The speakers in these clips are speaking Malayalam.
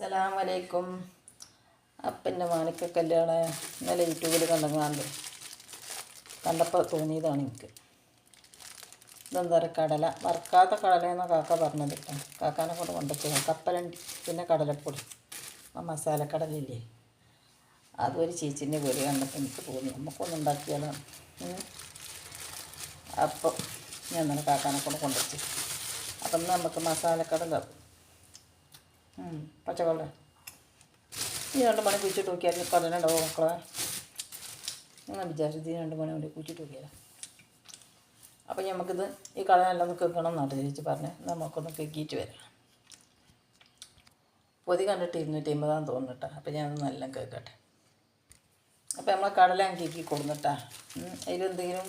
സലാം വലൈക്കും അപ്പന്റെ മാനിക്ക കല്യാണം ഇന്നലെ യൂട്യൂബിൽ കണ്ടങ്ങാണ്ട് കണ്ടപ്പോൾ തോന്നിയതാണ് എനിക്ക്. ഇതെന്താ പറയുക കടല. വറുക്കാത്ത കടലയെന്ന കാക്ക പറഞ്ഞത്. കാക്കാനെ കൊണ്ട് കൊണ്ടുപോയി കപ്പലണ്ടി പിന്നെ കടലപ്പൊടി. ആ മസാലക്കടലില്ലേ അതൊരു ചേച്ചിന്റെ വീട് കണ്ടപ്പോൾ എനിക്ക് തോന്നി. നമുക്കൊന്നും ഉണ്ടാക്കിയാലോ? അപ്പോൾ ഞാൻ ഇന്നലെ കാക്കാനെ കൊണ്ട് കൊണ്ടുവച്ചു. അപ്പം നമുക്ക് മസാലക്കടല ഉം, ഇനി രണ്ട് മണി കുഴിച്ചിട്ട് നോക്കിയാൽ കടലുണ്ടാവും മക്കളെ. ഞാൻ വിചാരിച്ചത് ഈ രണ്ട് മണി കൊണ്ട് കുഴിച്ചിട്ട് നോക്കിയാലോ അപ്പം നമുക്കിത് ഈ കളയെല്ലാം ഒന്ന് കേൾക്കണം എന്നാണ് ചേച്ചി പറഞ്ഞ് നമുക്കൊന്ന് കേക്കിയിട്ട് വരാം. പൊതി കണ്ടിട്ട് ഇരുന്നൂറ്റി അമ്പതാന്ന് തോന്നിട്ടാ അപ്പം ഞാനത് നല്ല കേൾക്കട്ടെ. അപ്പം നമ്മൾ കടലാൻ കേക്കി കൊടുന്നിട്ടാ അതിലെന്തെങ്കിലും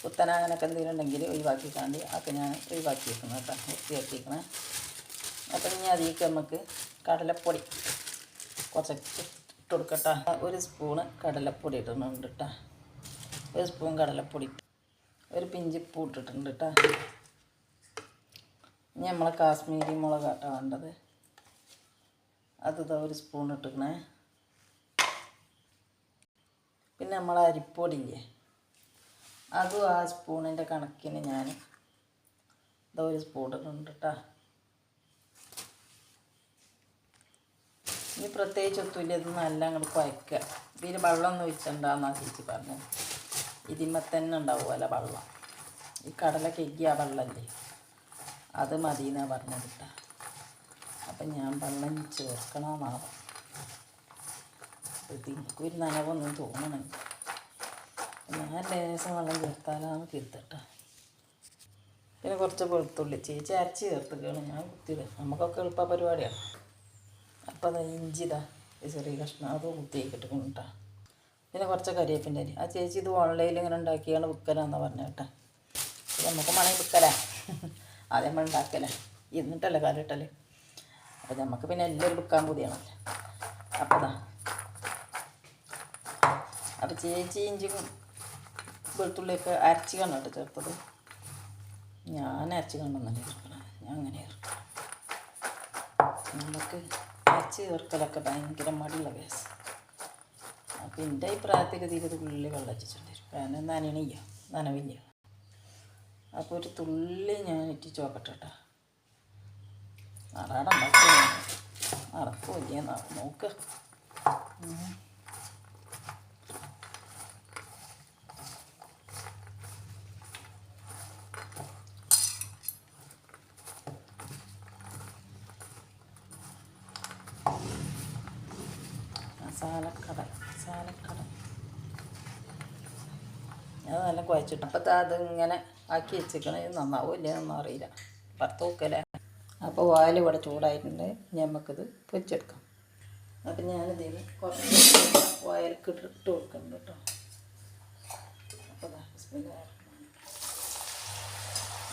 കുത്തന അങ്ങനെയൊക്കെ എന്തെങ്കിലും ഉണ്ടെങ്കിൽ ഒഴിവാക്കി കാണ്ടി അതൊക്കെ ഞാൻ ഒഴിവാക്കി വെക്കുന്നു കേട്ടോ വൃത്തിയാക്കിക്കണേ അപ്പം ഇനി അതിലേക്ക് നമുക്ക് കടലപ്പൊടി കുറച്ച് ഇട്ട് കൊടുക്കട്ടെ. ഒരു സ്പൂണ് കടലപ്പൊടി ഇടുന്നുണ്ട് കേട്ടോ ഒരു സ്പൂൺ കടലപ്പൊടി ഒരു പിഞ്ചി പൂ ഇട്ടിട്ടുണ്ട് കേട്ടോ ഇനി നമ്മളെ കാശ്മീരി മുളക് കേട്ടോ വേണ്ടത്. അത് ഇതാ ഒരു സ്പൂൺ ഇട്ടിക്കണേ പിന്നെ നമ്മളെ അരിപ്പൊടിയില്ലേ അതും ആ സ്പൂണിന്റെ കണക്കിന് ഞാൻ ഇതാ ഒരു സ്പൂൺ ഇടുന്നുണ്ട് കേട്ടോ ഇനി പ്രത്യേകിച്ച് ഒത്തുമില്ല ഇത് നല്ല അങ്ങോട്ട് കുഴക്കുക ഇതിൽ വെള്ളം ഒഴിച്ചിട്ടുണ്ടാന്നാ ചേച്ചി പറഞ്ഞത്. ഇതിമ്മ തന്നെ ഉണ്ടാവുമല്ലോ വെള്ളം. ഈ കടല കെഗ്ഗി ആ വെള്ളമല്ലേ അത് മതി എന്നാണ് പറഞ്ഞത് കേട്ടോ അപ്പം ഞാൻ വെള്ളം ചേർക്കണമെന്നാവും ഇത് എനിക്കൊരു നനവൊന്നും തോന്നണം ഞാൻ ലേശം വെള്ളം ചേർത്താലാന്ന് കരുതട്ടോ. പിന്നെ കുറച്ച് വെളുത്തുള്ളി. ചേച്ചി അരച്ച് ചേർത്തുകയാണ് ഞാൻ കുത്തിയത്. നമുക്കൊക്കെ എളുപ്പ പരിപാടിയാണ്. അപ്പോൾ അത് ഇഞ്ചിതാ. ഈ ചെറിയ കഷ്ണം. അത് കുത്തിയേക്കിട്ട് കേട്ടോ പിന്നെ കുറച്ച് കരിവേപ്പിന്റെ അരി. ആ ചേച്ചി ഇത് ഓൺലൈനിൽ ഇങ്ങനെ ഉണ്ടാക്കിയാണ് വിൽക്കലാന്ന് പറഞ്ഞ കേട്ടോ നമുക്ക് മണി വിൽക്കലാ ആദ്യം നമ്മൾ ഉണ്ടാക്കലേ. ഇരുന്നിട്ടല്ലേ കാലിട്ടല്ലേ അപ്പോൾ നമുക്ക് പിന്നെ എല്ലാവരും വിൽക്കാൻ കൂടിയാണല്ലേ അപ്പോൾ അതാ അപ്പോൾ ചേച്ചി ഇഞ്ചിയും വെളുത്തുള്ളിയൊക്കെ അരച്ച് കണ്ടിട്ട് ചേർത്തത്. ഞാൻ അരച്ച് കണ്ടെന്നല്ലേ ഞാൻ അങ്ങനെ ചേർക്കണം നമുക്ക് അരച്ച് ചേർക്കലൊക്കെ ഭയങ്കര മടിയുള്ള കേസ് അപ്പം എന്റെ അഭിപ്രായത്തിൽ ഇതിൽ തുള്ളി വെള്ളം വെച്ചിട്ടുണ്ട് കാരണം നനയണില്ല നനവില്ല അപ്പോൾ ഒരു തുള്ളി ഞാൻ ഇറ്റിച്ച് നോക്കട്ടെ കേട്ടോ നാടാടെ ഉണ്ടാക്കുക നടക്കില്ല നോക്കുക മസാലക്കട മസാലക്കട അത് നല്ല കുഴച്ചിട്ട്. അപ്പം അതിങ്ങനെ ആക്കി വെച്ചിരിക്കണ ഇത് നന്നാവില്ല എന്നൊന്നും അറിയില്ല. പുറത്ത് നോക്കല്ലേ? അപ്പോൾ വായിൽ ഇവിടെ ചൂടായിട്ടുണ്ട്. നമുക്കിത് പൊരിച്ചെടുക്കാം. അപ്പം ഞാനിതിൽ കുറച്ച് വായൽക്ക് ഇട്ട് കൊടുക്കുന്നു കേട്ടോ. അപ്പോൾ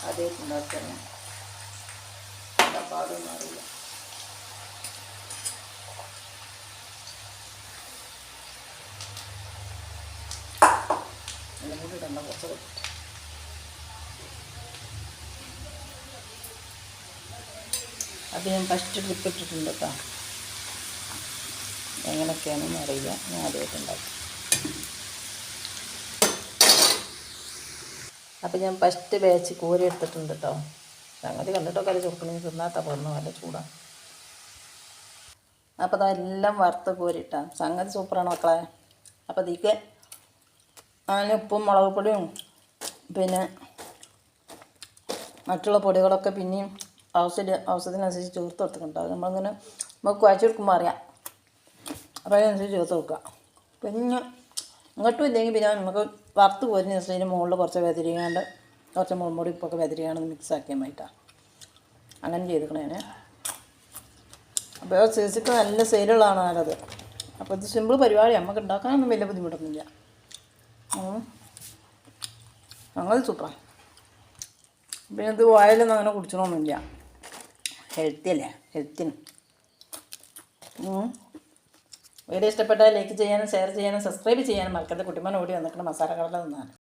ആദ്യമായിട്ടുണ്ടാക്കണം പാടൊന്നും അറിയില്ല ഇടണ്ട കുറച്ച് കൊടുക്കും അത് ഞാൻ ഫസ്റ്റ് ട്രിപ്പ് ഇട്ടിട്ടുണ്ട് കേട്ടോ. എങ്ങനെയൊക്കെയാണെന്ന് അറിയില്ല. ഞാൻ ആദ്യമായിട്ട് ഉണ്ടാക്കും. അപ്പം ഞാൻ ഫസ്റ്റ് ബാച്ച് കോരി എടുത്തിട്ടുണ്ട് കേട്ടോ. സംഗതി കണ്ടിട്ടൊക്കെ അത് ചുരുക്കണി തിന്നാത്ത പോകുന്നു നല്ല ചൂടാണ് അപ്പോൾ അതെല്ലാം വറുത്ത് കോരിയിട്ടാണ് സംഗതി സൂപ്പറാണ് മക്കളെ. അപ്പോൾ ഇതിക്ക് അതിന് ഉപ്പും മുളക് പൊടിയും പിന്നെ മറ്റുള്ള പൊടികളൊക്കെ പിന്നെയും ആവശ്യത്തിന് ആവശ്യത്തിനനുസരിച്ച് ചേർത്ത് കൊടുത്തിട്ടുണ്ട്. അത് നമ്മളിങ്ങനെ നമുക്ക് കുഴച്ച് കൊടുക്കുമ്പോൾ അറിയാം. അപ്പോൾ അതിനനുസരിച്ച് ചേർത്ത് കൊടുക്കുക. പിന്നെ ഇങ്ങോട്ടും ഇല്ലെങ്കിൽ പിന്നെ നമുക്ക് വറുത്ത് പോരുന്ന ദിവസത്തിന് മുകളിൽ കുറച്ച് വെതിരിയാണ്ട് കുറച്ച് മുളക് പൊടി ഉപ്പൊക്കെ വെതിരിയാണ്ട് മിക്സ് ആക്കിയാൽ മതിട്ടാ അങ്ങനെ ചെയ്തിക്കണേനെ അപ്പോൾ ചേച്ചിക്ക് നല്ല സെയിലുള്ളതാണ് നല്ലത് അപ്പോൾ ഇത് സിമ്പിൾ പരിപാടി നമുക്ക് ഉണ്ടാക്കാനൊന്നും വലിയ ബുദ്ധിമുട്ടൊന്നുമില്ല. ഉം. സൂപ്പർ പിന്നെ ഇത് ഓയിലൊന്നും അങ്ങനെ കുടിച്ചണമൊന്നുമില്ല ഹെൽത്തി അല്ലേ? ഹെൽത്തിന് വീഡിയോ ഇഷ്ടപ്പെട്ടാൽ ലൈക്ക് ചെയ്യാനും ഷെയർ ചെയ്യാനും സബ്സ്ക്രൈബ് ചെയ്യാനും മറക്കരുത്. കുട്ടിമാൻ ഓടി വന്നിട്ട് മസാല കടല തിന്നാണ്